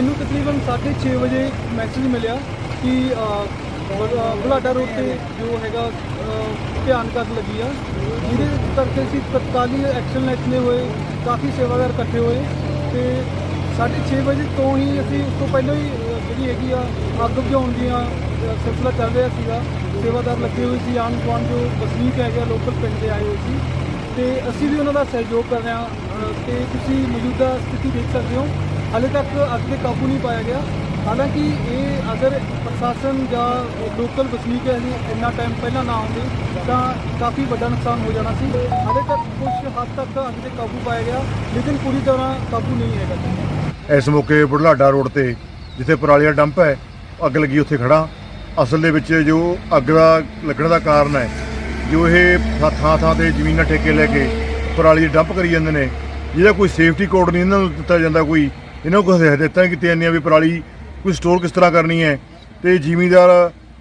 ਮੈਨੂੰ ਤਕਰੀਬਨ 6 ਵਜੇ ਮੈਸੇਜ ਮਿਲਿਆ ਕਿ ਬੁਲਾਡਾ ਰੋਡ ਤੇ ਜੋ ਹੈਗਾ ਅ, ਭਿਆਨਕ ਲੱਗੀ ਆ। ਜਿਹਦੇ ਕਰਕੇ ਅਸੀਂ ਤਤਕਾਲੀ ਐਕਸ਼ਨ ਲੈਣੇ ਹੋਏ ਕਾਫੀ ਸੇਵਾਦਾਰ ਇਕੱਠੇ ਹੋਏ ਤੇ 6:30 ਵਜੇ ਤੋਂ ਹੀ ਅਸੀਂ ਉਸ ਤੋਂ ਪਹਿਲਾਂ ਹੀ ਜਿਹੜੀ ਹੈਗੀ ਆ ਅੱਗ ਬੁਝਾਉਣ ਦੀਆਂ ਸਿਲਸਿਲਾ ਚੱਲ ਰਿਹਾ ਸੀਗਾ। ਸੇਵਾਦਾਰ ਲੱਗੇ ਹੋਏ ਸੀ ਆਨ ਗੁਆਂਢ ਜੋ ਵਸਨੀਕ ਹੈਗੇ ਲੋਕਲ ਪਿੰਡ ਦੇ ਆਏ ਹੋਏ ਸੀ। ਤੇ ਅਸੀਂ ਵੀ ਉਹਨਾਂ ਦਾ ਸਹਿਯੋਗ ਕਰ ਰਹੇ ਹਾਂ ਅ, ਤੇ ਤੁਸੀਂ ਮੌਜੂਦਾ ਸਥਿਤੀ ਦੇਖ ਸਕਦੇ ਹੋ। ਹਾਲੇ ਤੱਕ ਅੱਗ ਤੇ ਕਾਬੂ ਨਹੀਂ ਪਾਇਆ ਗਿਆ। ਹਾਲਾਂਕਿ ਇਹ ਅਗਰ ਪ੍ਰਸ਼ਾਸਨ ਜਾਂ ਲੋਕਲ ਵਸਨੀਕ ਇੰਨਾ ਟਾਈਮ ਪਹਿਲਾਂ ਨਾ ਆਉਂਦੇ, ਤਾਂ ਕਾਫੀ ਵੱਡਾ ਨੁਕਸਾਨ ਹੋ ਜਾਣਾ ਸੀ। ਹਾਲੇ ਤੱਕ ਕੁਝ ਹੱਦ ਤੱਕ ਅੱਗ ਤੇ ਕਾਬੂ ਪਾਇਆ ਗਿਆ, ਲੇਕਿਨ ਪੂਰੀ ਤਰ੍ਹਾਂ ਕਾਬੂ ਨਹੀਂ ਹੈਗਾ। ਇਸ ਮੌਕੇ ਬੁਢਲਾਡਾ ਰੋਡ ਤੇ, ਜਿੱਥੇ ਪਰਾਲੀ ਦਾ ਡੰਪ ਹੈ, ਅੱਗ ਲੱਗੀ ਉੱਥੇ ਖੜਾ ਅਸਲ ਦੇ ਵਿੱਚ ਜੋ ਅੱਗ ਦਾ ਲੱਗਣ ਦਾ ਕਾਰਨ ਹੈ, ਜੋ ਇਹ ਥਾਂ- ਥਾਂ ਥਾਂ ਤੇ ਜ਼ਮੀਨਾਂ ਠੇਕੇ ਲੈ ਕੇ ਪਰਾਲੀ ਦੇ ਡੰਪ ਕਰੀ ਜਾਂਦੇ ਨੇ, ਜਿਹਦਾ ਕੋਈ ਸੇਫਟੀ ਕੋਡ ਨਹੀਂ ਇਹਨਾਂ ਨੂੰ ਦਿੱਤਾ ਜਾਂਦਾ ਕੋਈ। ਇਹਨਾਂ ਨੂੰ ਕੋਈ ਹਦਾਇਤਾਂ ਕੀਤੀਆਂ ਜਾਂਦੀਆਂ ਵੀ ਪਰਾਲੀ ਕੋਈ ਸਟੋਰ ਕਿਸ ਤਰ੍ਹਾਂ ਕਰਨੀ ਹੈ। ਤੇ ਜ਼ਿਮੀਂਦਾਰ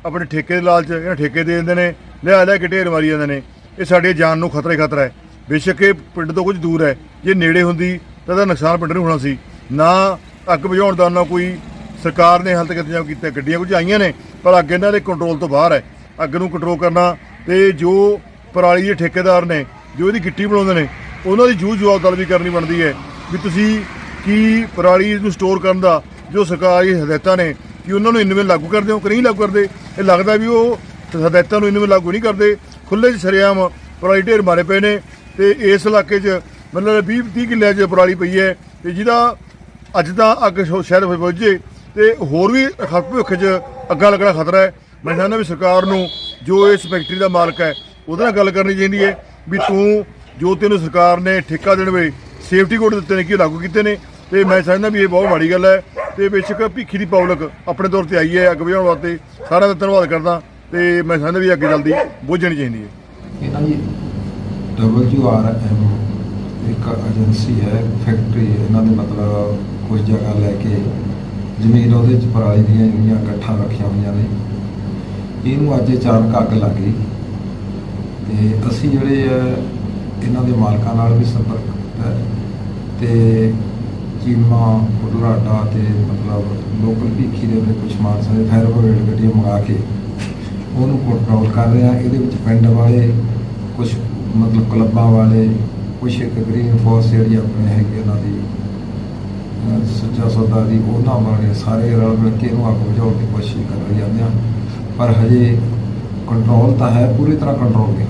ਆਪਣੇ ਠੇਕੇ ਦੇ ਲਾਲਚ ਇਹਨਾਂ ਠੇਕੇ ਦੇ ਦਿੰਦੇ ਨੇ ਲਿਆ ਲਿਆ ਕੇ ਢੇਰ ਮਾਰੀ ਜਾਂਦੇ ਨੇ। ਇਹ ਸਾਡੀ ਜਾਨ ਨੂੰ ਖਤਰੇ ਖਤਰਾ ਹੈ। ਬੇਸ਼ੱਕ ਇਹ ਪਿੰਡ ਤੋਂ ਕੁਝ ਦੂਰ ਹੈ। ਜੇ ਨੇੜੇ ਹੁੰਦੀ ਤਾਂ ਇਹਦਾ ਨੁਕਸਾਨ ਪਿੰਡ ਨੂੰ ਹੋਣਾ ਸੀ। ਨਾ ਅੱਗ ਬੁਝਾਉਣ ਦਾ ਨਾ ਕੋਈ ਸਰਕਾਰ ਨੇ ਹਾਲ ਤੱਕ ਇੰਤਜ਼ਾਮ ਕੀਤਾ। ਗੱਡੀਆਂ ਕੁਝ ਆਈਆਂ ਨੇ, ਪਰ ਅੱਗ ਇਹਨਾਂ ਦੇ ਕੰਟਰੋਲ ਤੋਂ ਬਾਹਰ ਹੈ। ਅੱਗ ਨੂੰ ਕੰਟਰੋਲ ਕਰਨਾ ਤੇ ਜੋ ਪਰਾਲੀ ਦੇ ਠੇਕੇਦਾਰ ਨੇ, ਜੋ ਇਹਦੀ ਗਿੱਟੀ ਬਣਾਉਂਦੇ ਨੇ, ਉਹਨਾਂ ਦੀ ਜੂਝ ਜਵਾਬਦਾਰ ਵੀ ਕਰਨੀ ਬਣਦੀ ਹੈ। ਵੀ ਤੁਸੀਂ ਕਿ ਪਰਾਲੀ ਨੂੰ ਸਟੋਰ ਕਰਨ ਦਾ ਜੋ ਸਰਕਾਰੀ ਹਦਾਇਤਾਂ ਨੇ ਕਿ ਉਹਨਾਂ ਨੂੰ ਇਨਵੇਂ ਲਾਗੂ ਕਰਦੇ ਹੋ ਕਿ ਨਹੀਂ ਲਾਗੂ ਕਰਦੇ? ਇਹ ਲੱਗਦਾ ਵੀ ਉਹ ਹਦਾਇਤਾਂ ਨੂੰ ਇਨਵੇਂ ਲਾਗੂ ਨਹੀਂ ਕਰਦੇ। ਖੁੱਲੇ 'ਚ ਸ਼ਰੇਆਮ ਪਰਾਲੀ ਢੇਰ ਮਾਰੇ ਪਏ ਨੇ ਤੇ ਇਸ ਇਲਾਕੇ 'ਚ ਮਤਲਬ 20 30 ਕਿੱਲਿਆਂ 'ਚ ਪਰਾਲੀ ਪਈ ਹੈ ਤੇ ਜਿਹਦਾ ਅੱਜ ਤਾਂ ਅੱਗ ਸ਼ਹਿਰ ਸ਼ਾਇਦ ਪਹੁੰਚੇ ਤੇ ਹੋਰ ਵੀ ਭਵਿੱਖ 'ਚ ਅੱਗਾ ਲੱਗਣਾ ਖਤਰਾ ਹੈ। ਮੈਂ ਚਾਹੁੰਦਾ ਵੀ ਸਰਕਾਰ ਨੂੰ ਜੋ ਇਸ ਫੈਕਟਰੀ ਦਾ ਮਾਲਕ ਹੈ, ਉਹਦੇ ਨਾਲ ਗੱਲ ਕਰਨੀ ਚਾਹੀਦੀ ਹੈ ਵੀ ਤੂੰ ਜੋ ਤੈਨੂੰ ਸਰਕਾਰ ਨੇ ਠੇਕਾ ਦੇਣ ਵੇ ਸੇਫਟੀ ਕੋਡ ਦਿੱਤੇ ਨੇ ਕਿ ਉਹ ਲਾਗੂ ਕੀਤੇ ਨੇ ਤੇ ਮੈਂ ਸਮਝਦਾ ਵੀ ਇਹ ਬਹੁਤ ਮਾੜੀ ਗੱਲ ਹੈ ਤੇ ਬੇਸ਼ੱਕ ਭਿੱਖੀ ਦੀ ਪਬਲਿਕ ਆਪਣੇ ਤੌਰ ਤੇ ਆਈ ਹੈ ਅੱਗ ਬੁਝਾਉਣ ਵਾਸਤੇ ਸਾਰਿਆਂ ਦਾ ਧੰਨਵਾਦ ਕਰਦਾ ਤੇ ਮੈਂ ਸਮਝਦਾ ਵੀ ਅੱਗੇ ਜਲਦੀ ਬੁਝਣੀ ਚਾਹੀਦੀ ਹੈ। ਇਹਨਾਂ ਦੀ WRM ਇੱਕ ਏਜੰਸੀ ਹੈ ਫੈਕਟਰੀ ਇਹਨਾਂ ਦੇ ਮਤਲਬ ਕੁਝ ਜਗ੍ਹਾ ਲੈ ਕੇ ਜ਼ਮੀਨ ਉਹਦੇ ਚ ਪਰਾਲੀ ਦੀਆਂ ਜਿਹੜੀਆਂ ਇਕੱਠਾਂ ਰੱਖੀਆਂ ਹੋਈਆਂ ਨੇ ਇਹਨੂੰ ਅੱਜ ਅਚਾਨਕ ਅੱਗ ਲੱਗ ਗਈ ਤੇ ਅਸੀਂ ਜਿਹੜੇ ਇਹਨਾਂ ਦੇ ਮਾਲਕਾਂ ਨਾਲ ਵੀ ਸੰਪਰਕ ਕੀਤਾ ਹੈ ਤੇ ਚੀਮਾ ਬੁਢਲਾਡਾ ਤੇ ਮਤਲਬ ਲੋਕਲ ਭੀਖੀ ਦੇ ਆਪਣੇ ਕੁਝ ਮਾਨਸਾ ਦੇ ਫਾਇਰ ਬ੍ਰਿਗੇਡ ਗੱਡੀਆਂ ਮੰਗਾ ਕੇ ਉਹਨੂੰ ਕੰਟਰੋਲ ਕਰ ਰਿਹਾ ਇਹਦੇ ਵਿੱਚ ਪਿੰਡ ਵਾਲੇ ਕੁਝ ਮਤਲਬ ਕਲੱਬਾਂ ਵਾਲੇ ਕੁਝ ਇੱਕ ਗ੍ਰੀਨ ਫੋਰਸ ਜਿਹੜੀ ਆਪਣੇ ਹੈਗੇ ਉਹਨਾਂ ਦੀ, ਅਹ ਸੌਦਾ ਦੀ, ਉਹਨਾਂ ਬਾਰੇ ਸਾਰੇ ਰਲ ਮਿਲ ਕੇ ਇਹਨੂੰ ਅੱਗ ਬੁਝਾਉਣ ਦੀ ਕੋਸ਼ਿਸ਼ ਕਰ ਰਹੇ ਜਾਂਦੇ ਆ। ਪਰ ਹਜੇ ਕੰਟਰੋਲ ਤਾਂ ਹੈ, ਪੂਰੀ ਤਰ੍ਹਾਂ ਕੰਟਰੋਲ ਨਹੀਂ